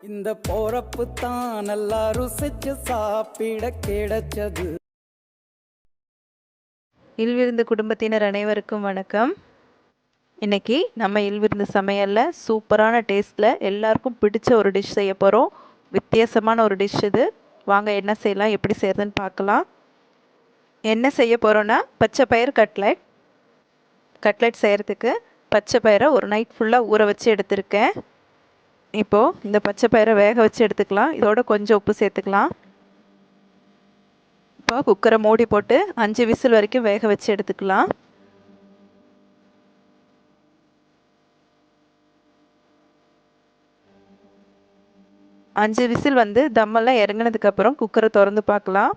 இந்த போறப்பு தான் நல்லா ருசிச்சு சாப்பிட கிடைச்சது. இல்விருந்து குடும்பத்தினர் அனைவருக்கும் வணக்கம். இன்னைக்கு நம்ம இல்விருந்து சமையலில் சூப்பரான டேஸ்ட்டில் எல்லாருக்கும் பிடிச்ச ஒரு டிஷ் செய்ய போகிறோம் வித்தியாசமான ஒரு டிஷ் இது. வாங்க என்ன செய்யலாம் எப்படி செய்யறதுன்னு பார்க்கலாம். என்ன செய்ய போகிறோன்னா பச்சை பயிர் கட்லெட் கட்லெட் செய்கிறதுக்கு பச்சை பயிரை ஒரு நைட் ஃபுல்லாக ஊற வச்சு எடுத்திருக்கேன். இப்போது இந்த பச்சை பயிரை வேக வச்சு எடுத்துக்கலாம். இதோட கொஞ்சம் உப்பு சேர்த்துக்கலாம். இப்போ குக்கரை மூடி போட்டு அஞ்சு விசில் வரைக்கும் வேக வச்சு எடுத்துக்கலாம். அஞ்சு விசில் வந்து தம்மெல்லாம் இறங்கினதுக்கப்புறம் குக்கரை திறந்து பார்க்கலாம்.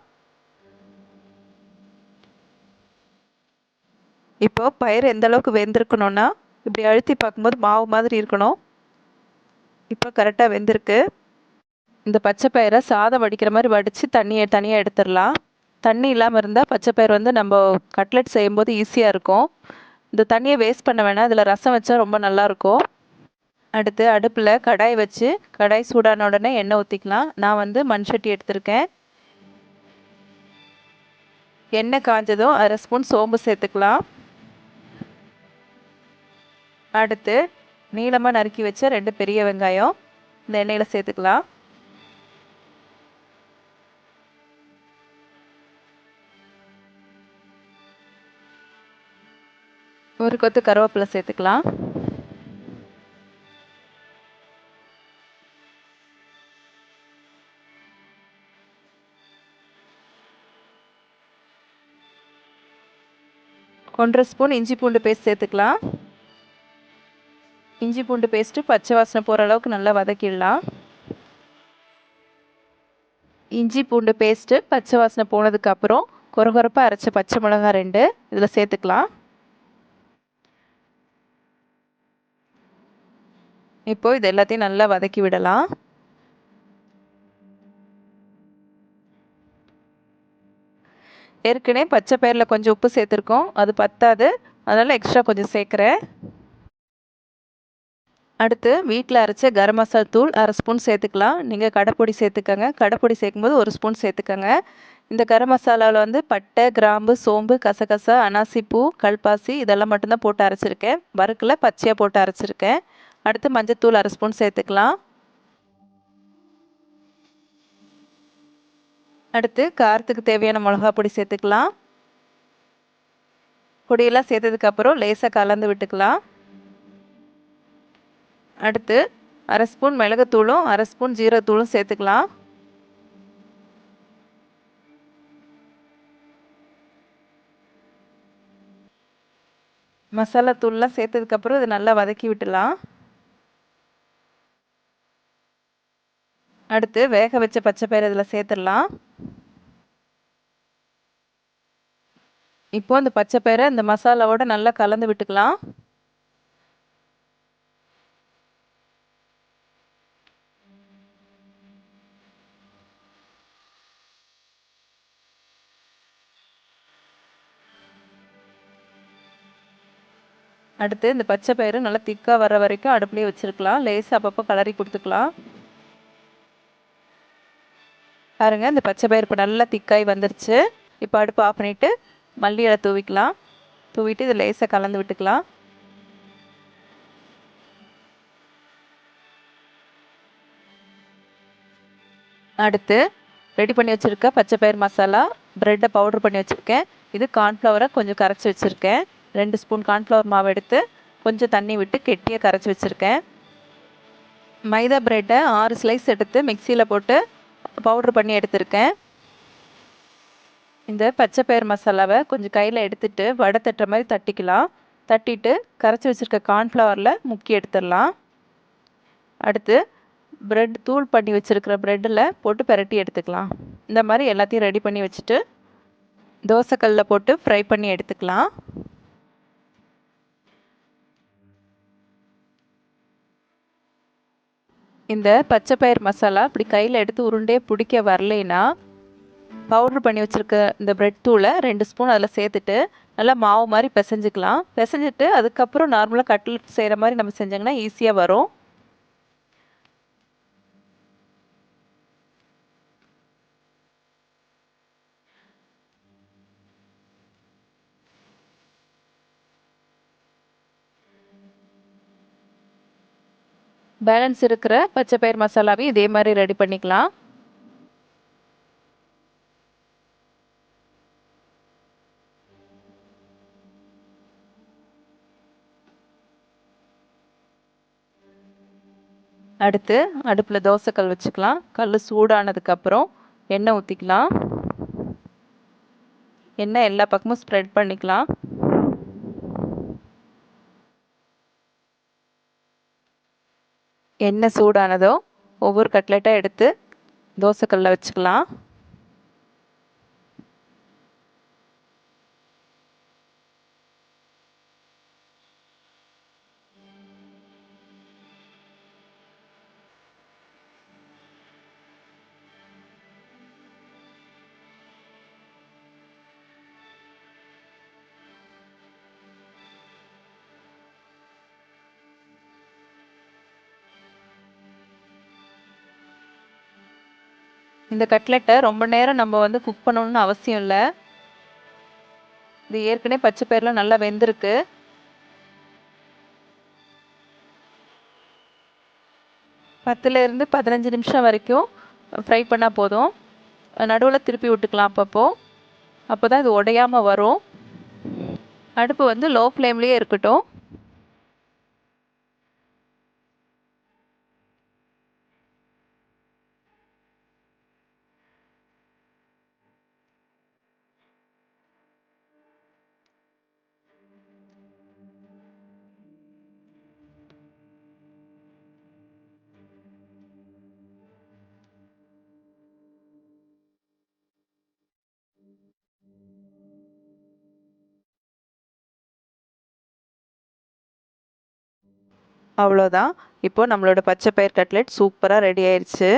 இப்போது பயிர் எந்த அளவுக்கு வெந்திருக்கணும்னா இப்படி அழுத்தி பார்க்கும்போது மாவு மாதிரி இருக்கணும். இப்போ கரெக்டாக வெந்திருக்கு. இந்த பச்சை பயிரை சாதம் வடிக்கிற மாதிரி வடித்து தண்ணியை தனியாக எடுத்துடலாம். தண்ணி இல்லாமல் இருந்தால் பச்சை பயிர் வந்து நம்ம கட்லெட் செய்யும்போது ஈஸியாக இருக்கும். இந்த தண்ணியை வேஸ்ட் பண்ண வேணாம். இதில் ரசம் வச்சா ரொம்ப நல்லாயிருக்கும் அடுத்து அடுப்பில் கடாய் வச்சு கடாய் சூடான உடனே எண்ணெய் ஊற்றிக்கலாம் நான் வந்து மண் சட்டி எடுத்திருக்கேன். எண்ணெய் காஞ்சதும் அரை ஸ்பூன் சோம்பு சேர்த்துக்கலாம். அடுத்து நீளமாக நறுக்கி வச்ச ரெண்டு பெரிய வெங்காயம் இந்த எண்ணெயில் சேர்த்துக்கலாம். ஒரு கொத்து கருவேப்பிலை சேர்த்துக்கலாம். ஒன்றரை ஸ்பூன் இஞ்சி பூண்டு பேஸ்ட் சேர்த்துக்கலாம். இஞ்சி பூண்டு பேஸ்ட்டு பச்சை வாசனை போகிற அளவுக்கு நல்லா வதக்கிடலாம். இஞ்சி பூண்டு பேஸ்ட்டு பச்சை வாசனை போனதுக்கப்புறம் கொரகொரப்பாக அரைச்ச பச்சை மிளகாய் ரெண்டு இதில் சேர்த்துக்கலாம். இப்போ இது எல்லாத்தையும் நல்லா வதக்கி விடலாம். ஏற்கனவே பச்சை பயிரில் கொஞ்சம் உப்பு சேர்த்துருக்கோம். அது பத்தாது. அதனால் எக்ஸ்ட்ரா கொஞ்சம் சேர்க்குறேன். அடுத்து வீட்டில் அரைச்ச கரம் மசால் தூள் அரை ஸ்பூன் சேர்த்துக்கலாம். நீங்கள் கடைப்பொடி சேர்த்துக்கோங்க. கடைப்பொடி சேர்க்கும்போது ஒரு ஸ்பூன் சேர்த்துக்கோங்க. இந்த கரம் மசாலாவில் வந்து பட்டை கிராம்பு சோம்பு கசகசா அனாசிப்பூ கல்பாசி இதெல்லாம் மட்டும்தான் போட்டு அரைச்சிருக்கேன். வறுக்கல பச்சையாக போட்டு அரைச்சிருக்கேன். அடுத்து மஞ்சத்தூள் அரை ஸ்பூன் சேர்த்துக்கலாம். அடுத்து காரத்துக்கு தேவையான மிளகா பொடி சேர்த்துக்கலாம். பொடியெல்லாம் சேர்த்ததுக்கப்புறம் லேசாக கலந்து விட்டுக்கலாம். அடுத்து அரை ஸ்பூன் மிளகுத்தூளும் அரை ஸ்பூன் ஜீரகத்தூளும் சேர்த்துக்கலாம். மசாலா தூள்லாம் சேர்த்ததுக்கப்புறம் இது நல்லா வதக்கி விட்டுலாம். அடுத்து வேக வச்ச பச்சை பயிர் இதில் சேர்த்துடலாம். இப்போ அந்த பச்சை பயிரை இந்த மசாலாவோட நல்லா கலந்து விட்டுக்கலாம். அடுத்து இந்த பச்சை பயிறு நல்லா திக்காக வர வரைக்கும் அடுப்புலேயே வச்சுருக்கலாம். லேசாக அப்பப்போ கலரி கொடுத்துக்கலாம். பாருங்க இந்த பச்சை பயிறு இப்போ நல்லா திக்காய் வந்துருச்சு. இப்போ அடுப்பு ஆஃப் பண்ணிவிட்டு மல்லி இலை தூவிக்கலாம். தூவிட்டு இதை லேசாக கலந்து விட்டுக்கலாம். அடுத்து ரெடி பண்ணி வச்சுருக்க பச்சை பயிர் மசாலா ப்ரெட்டை பவுட்ரு பண்ணி வச்சுருக்கேன். இது கார்ன்ஃப்ளவரை கொஞ்சம் கரைச்சி வச்சுருக்கேன். ரெண்டு ஸ்பூன் கார்ன்ஃப்ளவர் மாவு எடுத்து கொஞ்சம் தண்ணி விட்டு கெட்டியாக கரைச்சி வச்சுருக்கேன். மைதா ப்ரெட்டை ஆறு ஸ்லைஸ் எடுத்து மிக்சியில் போட்டு பவுட்ரு பண்ணி எடுத்திருக்கேன். இந்த பச்சை பயிர் மசாலாவை கொஞ்சம் கையில் எடுத்துட்டு வடை தட்டுற மாதிரி தட்டிக்கலாம். தட்டிட்டு கரைச்சி வச்சுருக்க கார்ன்ஃப்ளவரில் முக்கி எடுத்துடலாம். அடுத்து ப்ரெட் தூள் பண்ணி வச்சுருக்கிற ப்ரெட்டில் போட்டு பெரட்டி எடுத்துக்கலாம். இந்த மாதிரி எல்லாத்தையும் ரெடி பண்ணி வச்சுட்டு தோசைக்கல்லில் போட்டு ஃப்ரை பண்ணி எடுத்துக்கலாம். இந்த பச்சை பயிர் மசாலா இப்படி கையில் எடுத்து உருண்டே பிடிக்க வரலைன்னா பவுட்ரு பண்ணி வச்சுருக்க இந்த ப்ரெட் தூளை ரெண்டு ஸ்பூன் அதில் சேர்த்துட்டு நல்லா மாவு மாதிரி பிசைஞ்சிக்கலாம். பிசைஞ்சிட்டு அதுக்கப்புறம் நார்மலாக கட்லெட் செய்கிற மாதிரி நம்ம செஞ்சோங்கன்னா ஈஸியாக வரும். பேலன்ஸ் இருக்கிற பச்சை பயிர் மசாலாவையும் இதே மாதிரி ரெடி பண்ணிக்கலாம். அடுத்து அடுப்பில் தோசைக்கல் வச்சுக்கலாம். கல் சூடானதுக்கப்புறம் எண்ணெய் ஊற்றிக்கலாம் எண்ணெய் எல்லா பக்கமும் ஸ்ப்ரெட் பண்ணிக்கலாம். எண்ணெய் சூடானதோ ஒவ்வொரு கட்லெட்டாக எடுத்து தோசைக்கல்லில் வச்சுக்கலாம். இந்த கட்லெட்டை ரொம்ப நேரம் நம்ம வந்து குக் பண்ணணும்னு அவசியம் இல்லை. இது ஏற்கனவே பச்சை பயிரெலாம் நல்லா வெந்திருக்கு. பத்துலேருந்து பதினஞ்சு நிமிஷம் வரைக்கும் ஃப்ரை பண்ணால் போதும். நடுவில் திருப்பி விட்டுக்கலாம் அப்பப்போ. அப்போ தான் இது உடையாமல் வரும். அடுப்பு வந்து லோ ஃப்ளேம்லேயே இருக்கட்டும். அவ்வளோதான். இப்போது நம்மளோட பச்சை பயிர் கட்லெட் சூப்பராக ரெடி ஆயிடுச்சு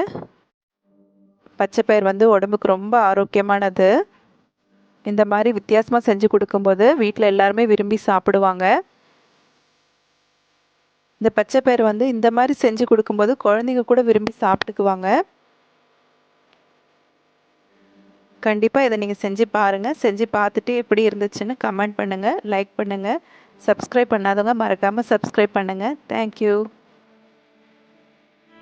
பச்சை பயிர் வந்து உடம்புக்கு ரொம்ப ஆரோக்கியமானது. இந்த மாதிரி வித்தியாசமாக செஞ்சு கொடுக்கும்போது வீட்டில் எல்லாருமே விரும்பி சாப்பிடுவாங்க. இந்த பச்சை பயிர் வந்து இந்த மாதிரி செஞ்சு கொடுக்கும்போது குழந்தைங்க கூட விரும்பி சாப்பிட்டுக்குவாங்க. கண்டிப்பாக இதை நீங்கள் செஞ்சு பாருங்கள் செஞ்சு பார்த்துட்டு எப்படி இருந்துச்சுன்னு கமெண்ட் பண்ணுங்கள் லைக் பண்ணுங்கள் சப்ஸ்கிரைப் பண்ணாதவங்க மறக்காமல் சப்ஸ்கிரைப் பண்ணுங்கள் தேங்க்யூ